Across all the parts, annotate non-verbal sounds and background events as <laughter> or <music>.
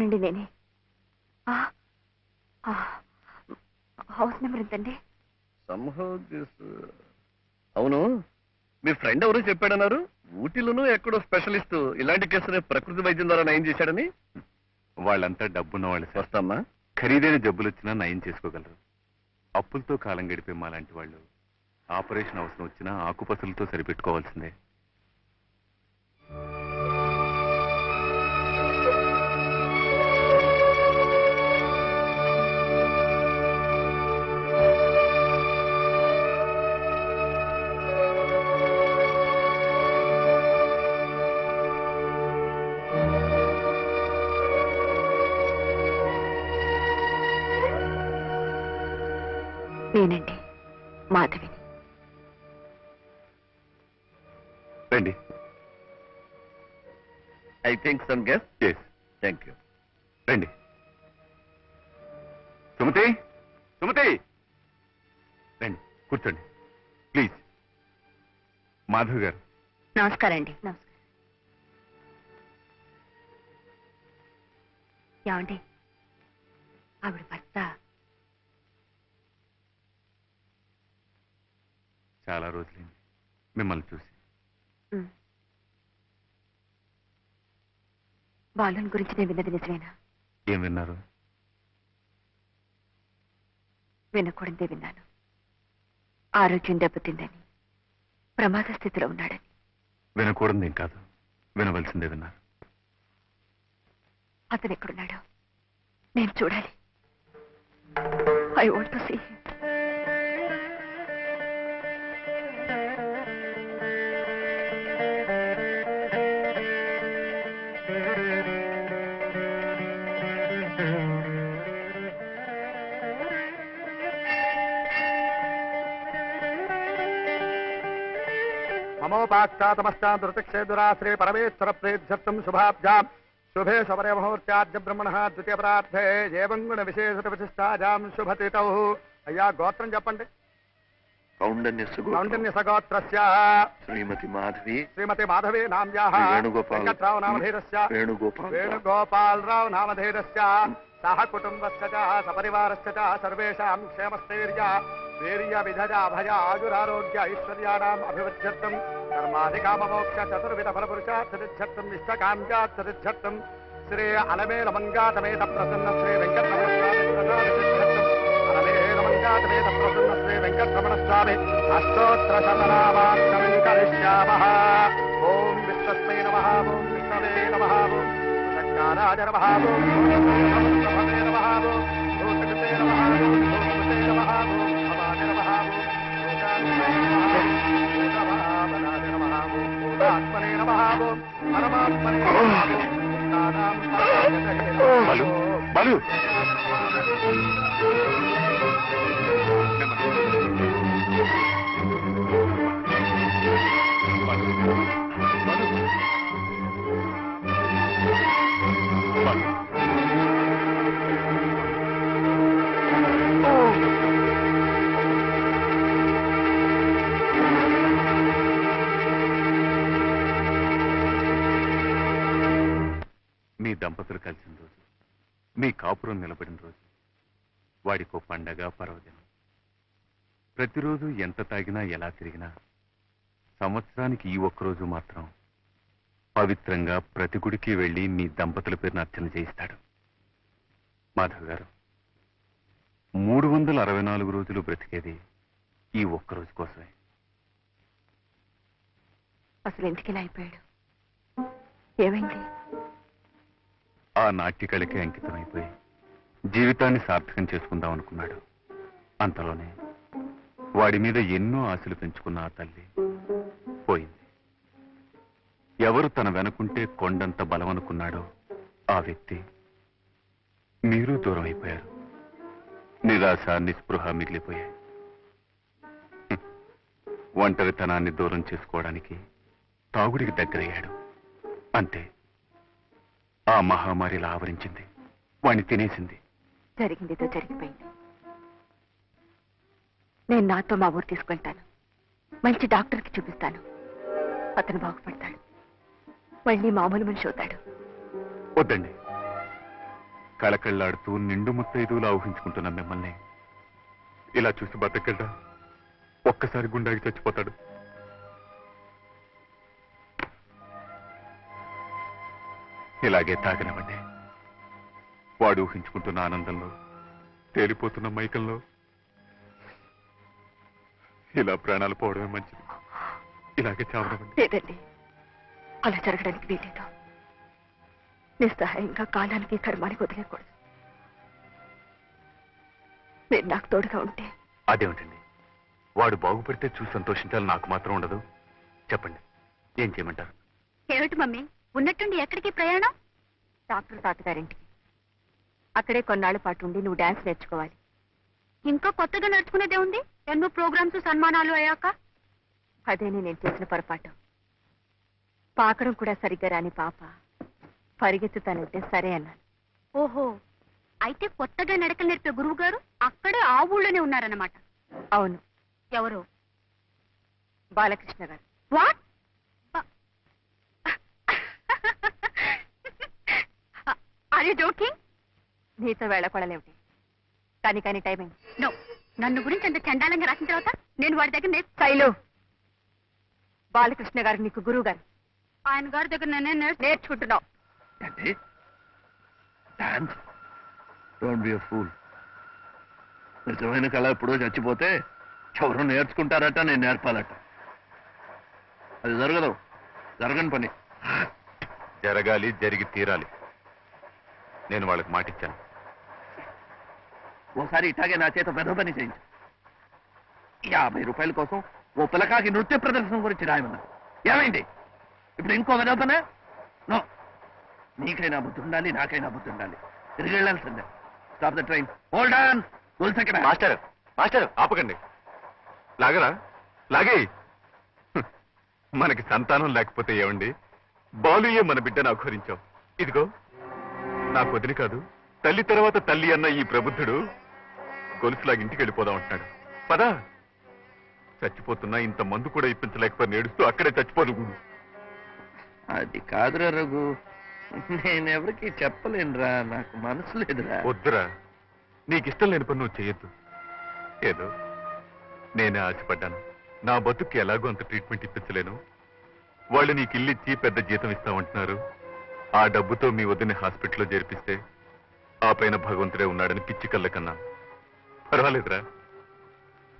అవునండి నేనే. House number ఎంతండి? అవును మీ ఫ్రెండ్ ఎవరు చెప్పాడన్నారు ఊటీలోనూ ఎక్కడో స్పెషలిస్ట్ ఇలాంటి కేసుని ప్రకృతి వైద్యం ద్వారా నయం చేశాడని. వాళ్ళంతా డబ్బున్న వాళ్ళు సార్. వస్తామ్మా. ఖరీదైన జబ్బులు వచ్చినా నయం చేసుకోగలరు. అప్పులతో కాలం గడిపే మా లాంటి వాళ్ళు ఆపరేషన్ అవసరం వచ్చినా ఆకుపసలతో సరిపెట్టుకోవాల్సిందే. నేనండి. మాధవిని రండి. I think some guess. Yes thank you రండి. సుమతి? సుమతి? రండి కూర్చోండి. ప్లీజ్ మాధవ్ గారు. నమస్కారం అండి నమస్కారం. ఏమండి? ఆవిడ భర్త చాలా రోజులైంది. మిమ్మల్ని చూసి. బాలుని గురించి నేను విన్నది నిజమేనా? ఏం విన్నారు? వినకూడదే విన్నాను. ఆరోగ్యం దెబ్బతిందని ప్రమాద స్థితిలో ఉన్నాడని. వినకూడదేం కాదు. వినవలసిందే విన్నారు. అతను ఎక్కడున్నాడో నేను చూడాలి. ఐ వాంట్ టు సీ మమోపాక్షాతమశ్చాం ధృతక్షేదురాశ్రే పరమేశ్వర ప్రేధ్యర్థం శుభాబ్జాం శుభే శబరే ముహూర్త్యాద్య బ్రహ్మణ ద్వితీయ ప్రార్థే ఏవం గుణ విశేషత విశిష్టాజాం శుభతితౌ అయ్యా గోత్రం చెప్పండి కౌండన్య కౌండిన్య సగోత్రస్య శ్రీమతి మాధవి శ్రీమతి మాధవే నామ్యాః శ్రీ వేణుగోపాల్ వెంకట్రావు నామధేరస్య వేణుగోపాల్ వేణుగోపాలరావు నామధేరస్య సహ కుటుంబస్య చ సపరివారస్య చ సర్వేషాం క్షేమస్థైర్య వీర్య విధజ కర్మాధికామోక్ష చతుర్విధ ఫలపురుషార్థిర్థం ఇష్టకాంక్షార్థిర్థం శ్రీ అలమేల మంగాతమేత ప్రసన్న శ్రీ వెంకటరమణ అలమేల మంగాతమేత ప్రసన్న శ్రీ వెంకటరమణ స్వామి అష్టోత్తర శతనామాక్షరం కరిష్యామః ఓం విశ్వస్మై నమ ఓం విష్ణవే నమ ఓం ఓం పరమాత్మనే నమః బలు. బలు. కలిసిన రోజు. మీ కాపురం నిలబడిన రోజు. వాడికో పండగ పర్వదినం. ప్రతిరోజు ఎంత తాగినా ఎలా తిరిగినా సంవత్సరానికి ఈ ఒక్కరోజు మాత్రం పవిత్రంగా ప్రతి గుడికి వెళ్ళి మీ దంపతుల పేరున అర్చన చేయిస్తాడు. మాధవ్ గారు మూడు వందల అరవై నాలుగు రోజులు బ్రతికేది ఈ ఒక్కరోజు కోసమే. అసలు ఎందుకు ఇలా అయిపోయాడు? ఏమైంది? ఆ నాట్యకళకి అంకితమైపోయి జీవితాన్ని సార్థకం చేసుకుందాం అనుకున్నాడు. అంతలోనే వాడి మీద ఎన్నో ఆశలు పెంచుకున్న ఆ తల్లి పోయింది. ఎవరు తన వెనకుంటే కొండంత బలమనుకున్నాడో ఆ వ్యక్తి మీరు దూరం అయిపోయారు. నిరాశ నిస్పృహ మిగిలిపోయాయి. <laughs> ఒంటరితనాన్ని దూరం చేసుకోవడానికి తాగుడికి దగ్గరయ్యాడు. అంతే. ఆ మహామారిలా ఆవరించింది. వాణ్ణి తినేసింది. జరిగిందితో జరిగిపోయింది. నేను నాతో మా ఊరు తీసుకెళ్తాను. మంచి డాక్టర్కి చూపిస్తాను. అతను బాగుపడతాడు. మళ్ళీ మామూలు మనిషి అవుతాడు. వద్దండి. కళకళ్ళాడుతూ నిండు ముత్తైదువులా ఊహించుకుంటున్న మిమ్మల్ని. ఇలా చూసి బతకడా ఒక్కసారి గుండాకి చచ్చిపోతాడు. ఇలాగే తాగనివ్వండి. వాడు ఊహించుకుంటున్న ఆనందంలో తేలిపోతున్న మైకంలో ఇలా ప్రాణాలు పోవడమే మంచిది. ఇలాగే లేదండి. అలా జరగడానికి వీలేదు నిస్సహాయంగా కాలానికి కర్మానికి వదిలేయకూడదు. మీరు నాకు తోడుగా ఉంటే. అదేమిటండి? వాడు బాగుపడితే చూసి సంతోషించాలి నాకు మాత్రం ఉండదు. చెప్పండి. ఏం చేయమంటారు? ఏమిటి మమ్మీ? ఉన్నట్టుండి ఎక్కడికి ప్రయాణం? డాక్టర్ తాతగారింటికి. అక్కడే కొన్నాళ్ళ పాటు ఉండి నువ్వు డాన్స్ నేర్చుకోవాలి. ఇంకా కొత్తగా నేర్చుకునేదే ఉంది? ఎన్నో ప్రోగ్రామ్స్ సన్మానాలు అయ్యాక? అదేనే నేను చేసిన పొరపాటు. పాకడం కూడా సరిగ్గా రాని పాప. పరిగెత్తుతానంటే సరే అన్నాను. ఓహో అయితే కొత్తగా నడకలు నేర్పే గురువు గారు అక్కడే ఆ ఊళ్ళోనే ఉన్నారన్నమాట. అవును. ఎవరు? Balakrishna garu. What? Are you joking? నీతో వెళ్ళకొడలేమిటి. కానీ కానీ టైమింగ్ నో నన్ను గురించి అంత చండాలంగా రాసిన తర్వాత నేను వాడి దగ్గర నేర్చు శైలు బాలకృష్ణ గారు నీకు గురువు గారు. ఆయన గారి దగ్గర నేనే నేర్చు నేర్చుకుంటున్నావు. ఏంటి? డాన్స్? డోంట్ బి ఫూల్ నిజమైన కళ ఎప్పుడో చచ్చిపోతే ఎవరు నేర్చుకుంటారట నేను నేర్పాలట. అది జరగదు. జరగని పని. జరగాలి జరిగి తీరాలి. నేను వాళ్ళకి మాటిచ్చాను. ఓసారి ఇట్లాగే నా చేత పెద్ద పని చేయించు. యాభై రూపాయల కోసం ఓ పిల్లకాకి నృత్య ప్రదర్శన గురించి రాయమన్నా ఏమైంది? ఇప్పుడు ఇంకో వెదవ పనా నో. నీకైనా బుద్ధి ఉండాలి నాకైనా బుద్ధి ఉండాలి. తిరిగి వెళ్ళాల్సిందే. Stop the train hold on తులసక్కడ master master ఆపకండి. లాగరా? లాగే. మనకి సంతానం లేకపోతే ఏమండి? బాలుయే మన బిడ్డను అఘోరించావు. ఇదిగో. నా వదిలి కాదు. తల్లి తర్వాత తల్లి అన్న ఈ ప్రబుద్ధుడు గొలుసులాగా ఇంటికి వెళ్ళిపోదాం అంటున్నాడు. పదా. చచ్చిపోతున్నా ఇంత మందు కూడా ఇప్పించలేకపోయి నేడుస్తూ అక్కడే చచ్చిపోదు అది కాదురా రఘు. నేనెవరికి చెప్పలేనురా. నాకు మనసు లేదురా. వద్దురా. నీకు ఇష్టం లేని పని నువ్వు చేయొద్దు ఏదో నేనే ఆశపడ్డాను. నా బతుక్కి ఎలాగో అంత ట్రీట్మెంట్ ఇప్పించలేను. వాళ్ళు నీకు ఇల్లు ఇచ్చి పెద్ద జీతం ఇస్తామంటున్నారు. ఆ డబ్బుతో మీ వద్దని హాస్పిటల్లో చేర్పిస్తే ఆ పైన భగవంతుడే ఉన్నాడని పిచ్చి కళ్ళ కన్నా. పర్వాలేదురా.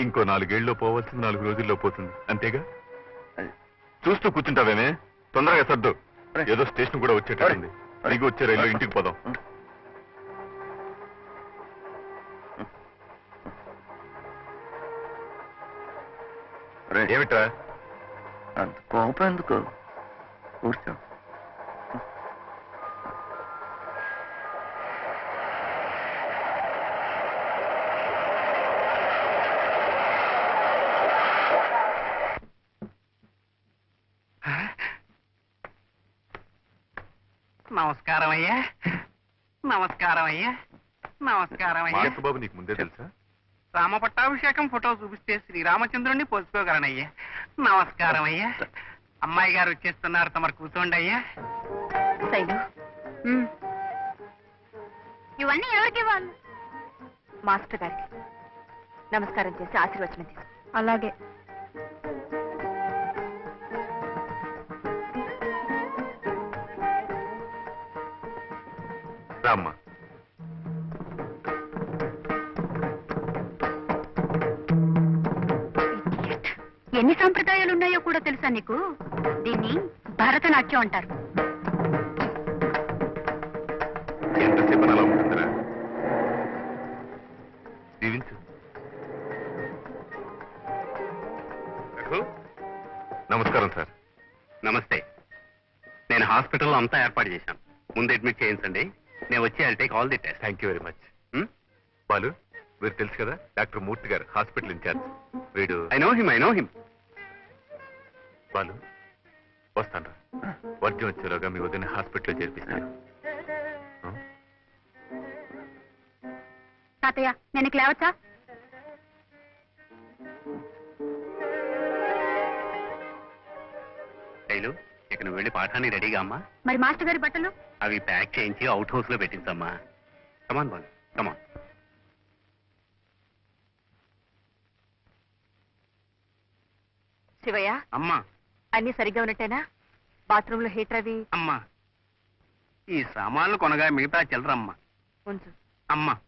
ఇంకో నాలుగేళ్ళలో పోవాల్సిన నాలుగు రోజుల్లో పోతుంది. అంతేగా? చూస్తూ కూర్చుంటావేమే? తొందరగా సర్దు. ఏదో స్టేషన్ కూడా వచ్చేటట్టుంది. నీకు వచ్చే రైల్లో ఇంటికి పోదాం. ఏమిట్రా? అంత కోపం ఎందుకు? కూర్చో. నమస్కారం అయ్యా నమస్కారం అయ్యా నమస్కారం అయ్యా మానస బాబు నీకు ముందే తెలుసా? రామ పట్టాభిషేకం ఫోటో చూపిస్తే శ్రీరామచంద్రుణ్ణి పోసుకోగలనయ్యా నమస్కారం అయ్యా అమ్మాయి గారు వచ్చేస్తున్నారు తమరు కూర్చోండి అయ్యా శైలు ఇవన్నీ ఎవరికి మాస్టర్ గారికి నమస్కారం చేసి ఆశీర్వచనం తీసు అలాగే. రామ్మా ఎన్ని సంప్రదాయాలు ఉన్నాయో కూడా తెలుసా నీకు? దీన్ని భరతనాట్యం అంటారు. ఎంతసేపు అలా ఉంటుందిరా? దీవించు. రఘు, నమస్కారం సార్. నమస్తే. నేను హాస్పిటల్లో అంతా ఏర్పాటు చేశాను. ముందు అడ్మిట్ చేయించండి. నేను వచ్చి I take all the test thank you very much Balu వీరు తెలుసు కదా doctor Murthy garu hospital incharge. వీడు I know him I know him Balu వస్తాను వర్జం వచ్చేలోగా మీ వదిన హాస్పిటల్లో చేర్పిస్తాను? తాతయ్య నేను ఇక లేవచ్చా? శైలు ఇక నువ్వు వెళ్ళి పాఠాన్ని రెడీగా అమ్మా. మరి మాస్టర్ గారి బట్టలు? అవి ప్యాక్ చేయించి అవుట్ హౌస్లో పెట్టించమ్మా come on Balu come on Shivayya అమ్మా. అన్ని సరిగ్గా ఉన్నట్టేనా? బాత్రూమ్లో హీటర్ అవి? అమ్మా. ఈ సామాన్లు కొనగా మిగతా చిల్లరమ్మా. ఉంచు. అమ్మా.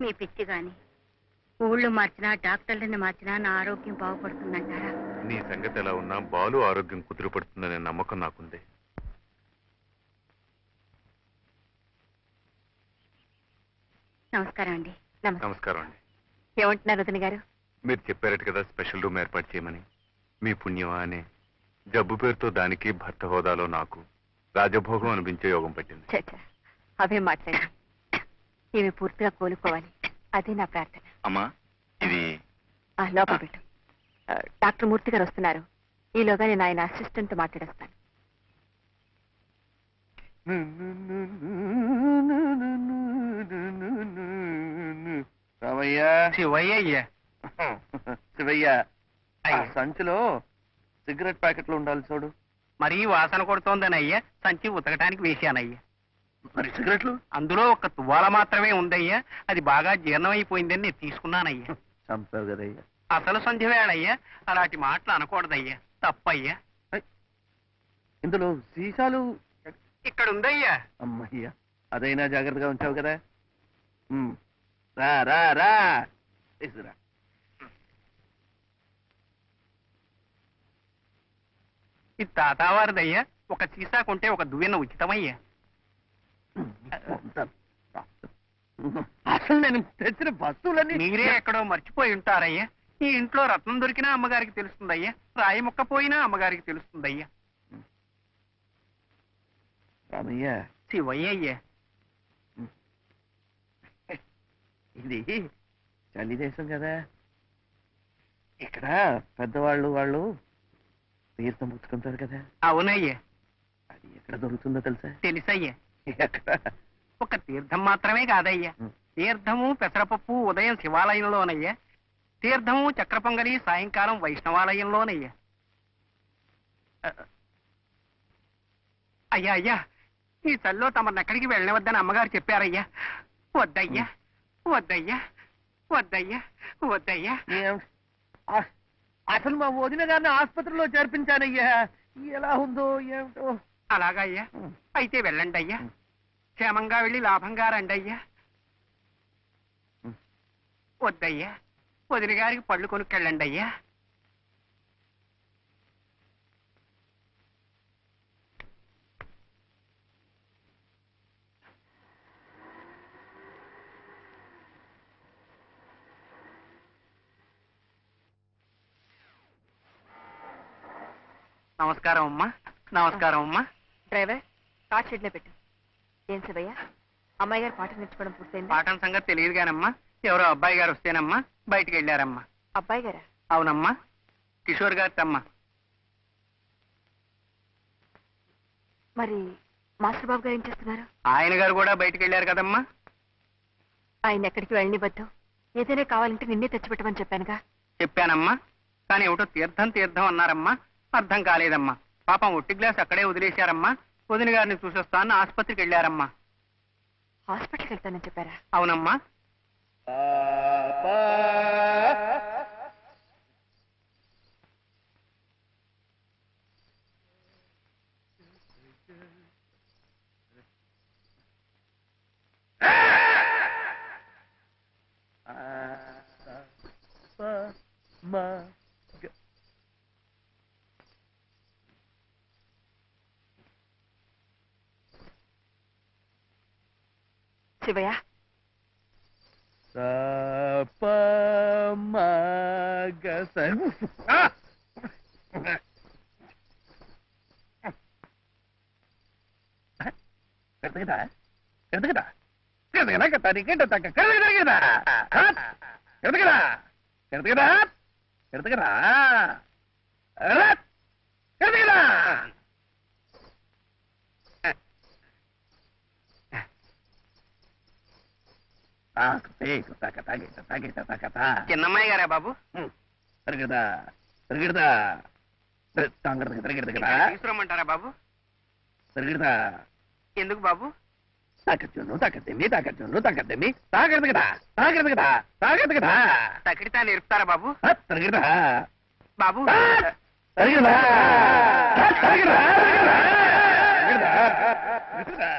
మీ పిచ్చి గాని ఊళ్ళు మార్చినా డాక్టర్లని మార్చినా నా ఆరోగ్యం బాగుపడుతుందంటారా? నీ సంగతి ఎలా ఉన్నా బాలు ఆరోగ్యం కుదురుపడుతుందనే నమ్మకం నాకుంది. నమస్కారం అండి. నమస్తే. నమస్కారం అండి. ఏమంటున్నారు వదిన గారు? మీరు చెప్పారట కదా స్పెషల్ రూమ్ ఏర్పాటు చేయమని. మీ పుణ్యమా అనే. జబ్బు పేరుతో దానికి భర్త హోదాలో నాకు రాజభోగం అనిపించే యోగం పట్టింది. చచ్చా అవే మాట్లాడి ఇవి పూర్తిగా కోలుకోవాలి. అదే నా ప్రార్థన. అమ్మా ఇది ఆ, లోపల పెట్టు. ఆ, డాక్టర్ మూర్తి గారు వస్తున్నారు. ఈలోగా నేను ఆయన అసిస్టెంట్ మాట్లాడేస్తాను. రామయ్యా శివయ్య అయ్యా శివయ్య ఆ అయ్యా. సంచిలో సిగరెట్ ప్యాకెట్లు ఉండాలి చూడు. మరీ వాసన కొడుతోందని అయ్యా సంచి ఉతకటానికి వేశానయ్యా. మరి సిగరెట్లు? అందులో ఒక తువ్వాల మాత్రమే ఉందయ్యా. అది బాగా జీర్ణమైపోయిందని నేను తీసుకున్నానయ్యా. చంపావు కదయ్యా. అసలు సంధ్య వేళయ్యా. అలాంటి మాటలు అనకూడదయ్యా. తప్పయ్యా. ఇందులో సీసాలు ఇక్కడ ఉందయ్యా. అమ్మయ్యా అదైనా జాగ్రత్తగా ఉంచావు కదా. ఉమ్. రా రా రా. తీసుకురా. ఇది తాతావారిదయ్యా. ఒక సీసా కొంటే ఒక దువ్వెన ఉచితమయ్యా. అసలు నేను తెచ్చిన వస్తువులన్నీ మీరే ఎక్కడో మర్చిపోయి ఉంటారయ్యా. ఈ ఇంట్లో రత్నం దొరికినా అమ్మగారికి తెలుస్తుందయ్యా. రాయి ముక్క పోయినా అమ్మగారికి తెలుస్తుందయ్యా. రామయ్య. శివయ్య ఇది చలి దేశం కదా. ఇక్కడ పెద్దవాళ్ళు వాళ్ళు తీర్థం పుచ్చుకుంటారు కదా. అవునయ్యా. అది ఎక్కడ దొరుకుతుందో తెలుసా? తెలుసయ్యా. ఒక తీర్థం మాత్రమే కాదయ్యా. తీర్థము పెసరపప్పు ఉదయం శివాలయంలోనయ్యా. తీర్థము చక్ర పొంగలి సాయంకాలం వైష్ణవాలయంలోనయ్యా. అయ్యా అయ్యా ఈ చల్లో తమను ఎక్కడికి వెళ్ళవద్దని అమ్మగారు చెప్పారయ్యా. వద్దయ్యా వద్దయ్యా వద్దయ్యా వద్దయ్యా. అసలు మా వదిన గారిని ఆసుపత్రిలో చేర్పించానయ్యా. ఎలా ఉందో ఏమిటో? అలాగయ్యా అయితే వెళ్ళండి అయ్యా. క్షేమంగా వెళ్ళి లాభంగా రండి అయ్యా. వద్దయ్యా. వదిలి గారికి పళ్ళు కొనుక్కెళ్ళండి అయ్యా. నమస్కారం అమ్మా. నమస్కారం అమ్మా. డ్రైవర్ కార్ షెడ్లో పెట్టు. ఏం శివయ్య? అమ్మాయి గారు పాట నేర్చుకోవడం పూర్తయింది? పాఠం సంగతి తెలియదు కానమ్మా ఎవరో అబ్బాయి గారు వస్తేనమ్మా బయటికి వెళ్ళారమ్మా. అబ్బాయి గారా? అవునమ్మా. కిషోర్ గారి తమ్మ. మరి మాస్టర్ బాబు గారు ఏం చేస్తున్నారు? ఆయన గారు కూడా బయటికి వెళ్ళారు కదమ్మా. ఆయన ఎక్కడికి వెళ్ళనివద్దు ఏదైనా కావాలంటే నిన్నే తెచ్చిపెట్టమని చెప్పానుగా. చెప్పానమ్మా. కానీ ఏమిటో తీర్థం తీర్థం అన్నారమ్మా. అర్థం కాలేదమ్మా. పాపం ఒట్టి గ్లాస్ అక్కడే వదిలేశారమ్మా. వదిన గారిని చూసొస్తాను ఆసుపత్రికి వెళ్ళారమ్మా. హాస్పిటల్కి వెళ్తానని చెప్పారా? అవునమ్మా. శివయ్య. కరెక్ట్ కదా ఎదుగుదా కట్టానికంటే తగ్గ కరెగదా ఎదుగుదా ఎదుగుదా ఎదుగుదా ఎదుగుదా చిన్నమ్మాయి గారా బాబు? తిరగదా తిరగదా తాంగడ తిరగదా కదా. తీసుకురమ్మంటారా బాబు? తిరగదా ఎందుకు బాబు? తాకచ్చును తాకత్తేమి తాకచ్చును తాకత్తేమి తాగడదు కదా తాగడదు కదా తాగడదు కదా. తకిడితా నేర్పుతారా బాబు? తిరగదా బాబు. తిరగదా తిరగదా తిరగదా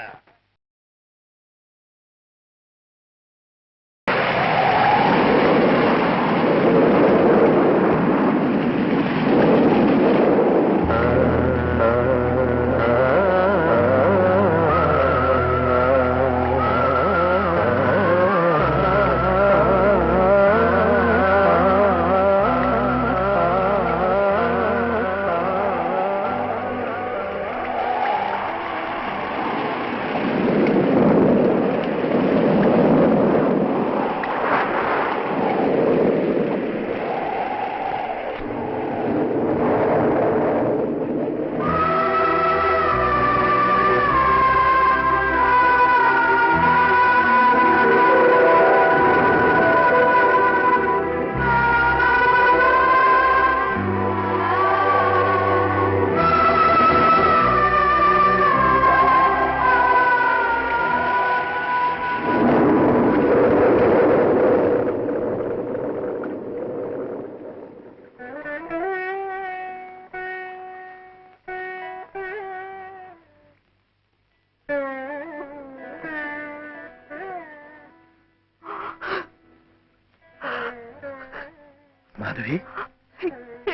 మాధవి?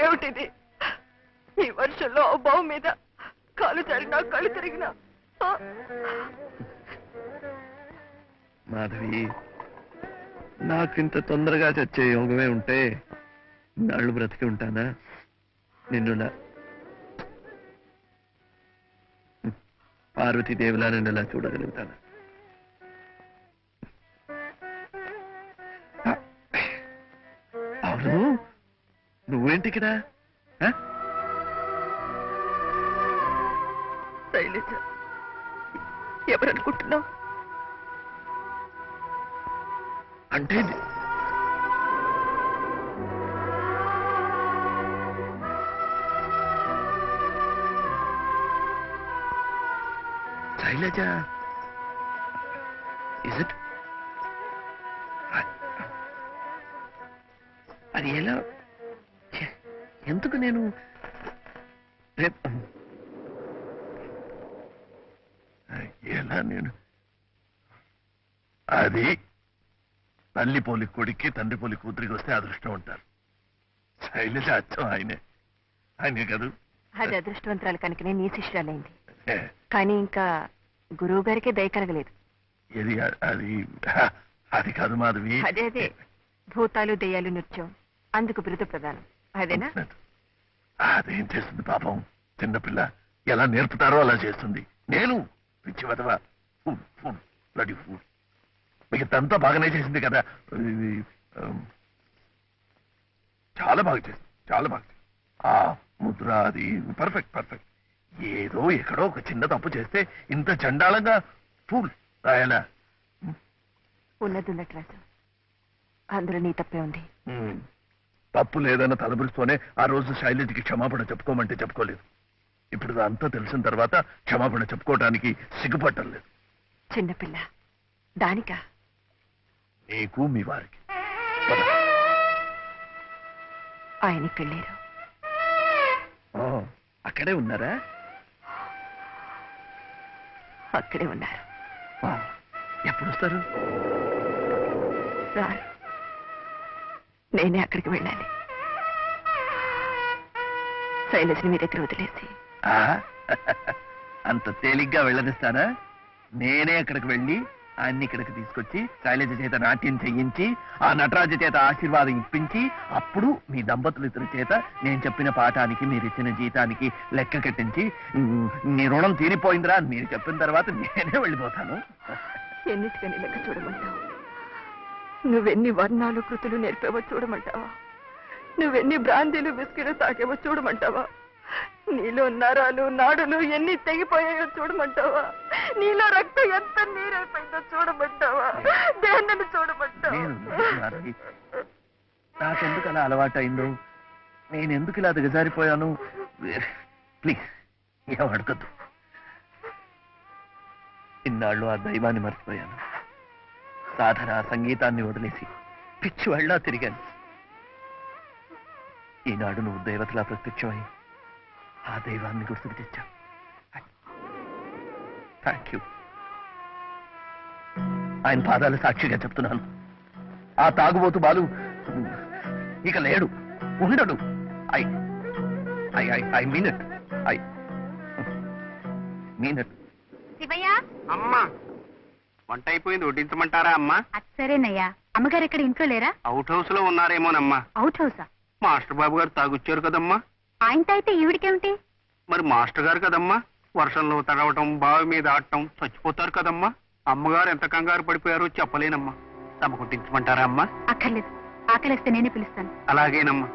ఏమిటిది? ఈ వర్షంలో బావు మీద కాలు జరిగినా కళ్ళు తిరిగినా మాధవి నాకింత తొందరగా చచ్చే యోగమే ఉంటే నాళ్ళు బ్రతికి ఉంటానా? నిన్ను పార్వతీదేవిలా నిన్ను ఇలా చూడగలుగుతాను? నువ్వేంటి ఇక్కడ? శైలజ ఎవరనుకుంటున్నావు? అంటే శైలజ ఇస్ ఇట్ అది ఎలా ఎందుకు నేను ఎలా నేను? అది తల్లి పోలి కొడుక్కి తండ్రి పోలి కూతురికి వస్తే అదృష్టం ఉంటారు శైలజ అచ్చం ఆయనే. ఆయనే కదూ? అది అదృష్టవంతరాలు కనుకనే నీ శిష్యురాలైంది. కానీ ఇంకా గురువు గారికి దయ కలగలేదు. ఇది అది అది కాదు మాధవి. అదే అదే. భూతాలు దెయ్యాలు నృత్యం అందుకు బిరుదు ప్రధానం అదేనా? అదేం చేస్తుంది పాపం? చిన్నపిల్ల ఎలా నేర్పుతారో అలా చేస్తుంది. నేను పిచ్చి వదవ ఫుడ్ ఫుడ్ బ్లడీ ఫుడ్ మిగతంతా బాగానే చేసింది కదా. ఇది, చాలా బాగా చేసింది చాలా బాగా చేసింది. ఆ ముద్ర అది పర్ఫెక్ట్ పర్ఫెక్ట్. ఏదో ఎక్కడో ఒక చిన్న తప్పు చేస్తే ఇంత చండాలంగా ఫుల్ రాయాలా? ఉన్నది ఉన్నట్టు రాజు. అందులో నీ తప్పే ఉంది. తప్పు లేదన్న తలబురుస్తూనే ఆ రోజు శైలజకి క్షమాపణ చెప్పుకోమంటే చెప్పుకోలేదు. ఇప్పుడు అంతా తెలిసిన తర్వాత క్షమాపణ చెప్పుకోవడానికి సిగ్గుపట్టలేదు చిన్నపిల్ల దానికా? నీకు మీ వారికి. వెళ్ళారు ఓ, అక్కడే ఉన్నారా? అక్కడే ఉన్నారు. ఎప్పుడు వస్తారు నేనే అక్కడికి వెళ్ళాలి. శైలజ్ని మీ దగ్గర వదిలేసి. అంత తేలిగ్గా వెళ్ళనిస్తానా నేనే అక్కడికి వెళ్ళి ఆయన్ని ఇక్కడికి తీసుకొచ్చి శైలజ చేత నాట్యం చెయ్యించి ఆ నటరాజు చేత ఆశీర్వాదం ఇప్పించి అప్పుడు మీ దంపతులు ఇద్దరి చేత నేను చెప్పిన పాఠానికి మీరు ఇచ్చిన జీతానికి లెక్క కట్టించి "ఉమ్, నీ రుణం తీరిపోయిందిరా అని మీరు చెప్పిన తర్వాత నేనే వెళ్ళిపోతాను. ఎన్నిటికని లెక్క చూడమంటావు? నువ్వెన్ని వర్ణాలు కృతులు నేర్పేవో చూడమంటావా? నువ్వెన్ని బ్రాందీలు బిస్కెట్లు తాకేవో చూడమంటావా? నీలో నరాలు నాడులు ఎన్ని తెగిపోయాయో చూడమంటావా? నీలో రక్తం ఎంత నీరైపోయిందో చూడమంటావా? దేన్నని చూడమంటావా? నాకెందుకు అలా అలవాటైందో? నేను ఎందుకు ఇలా దిగజారిపోయాను? ప్లీజ్ ఏం అడగద్దు ఇన్నాళ్ళు ఆ దైవాన్ని మర్చిపోయాను. సాధన సంగీతాన్ని వదిలేసి పిచ్చి వాళ్ళ తిరిగాను. ఈనాడు నువ్వు దేవతలా ప్రత్యక్షమై ఆ దైవాన్ని గుర్తుకు తెచ్చావు. థ్యాంక్ యూ ఆయన పాదాలు సాక్షిగా చెప్తున్నాను. ఆ తాగుబోతు బాలు ఇక లేడు ఉండడు. I I I I mean it. I mean it. Shivayya? అమ్మా! వంట అయిపోయింది వడ్డించమంటారా అమ్మా? సరేనయ్యా. అమ్మగారు ఎక్కడ ఇంట్లో లేరా? అవుట్ హౌస్లో ఉన్నారేమోనమ్మా. అవుట్ హౌసా మాస్టర్ బాబు గారు తాగొచ్చారు కదమ్మా. ఆయనతో అయితే ఈవిడికేమిటి? మరి మాస్టర్ గారు కదమ్మా. వర్షంలో తడవటం బావి మీద ఆడటం చచ్చిపోతారు కదమ్మా. అమ్మగారు ఎంత కంగారు పడిపోయారో చెప్పలేనమ్మా. తమ కుట్టించమంటారా అమ్మా? అక్కర్లేదు. ఆకలిస్తే నేనే పిలుస్తాను. అలాగేనమ్మా.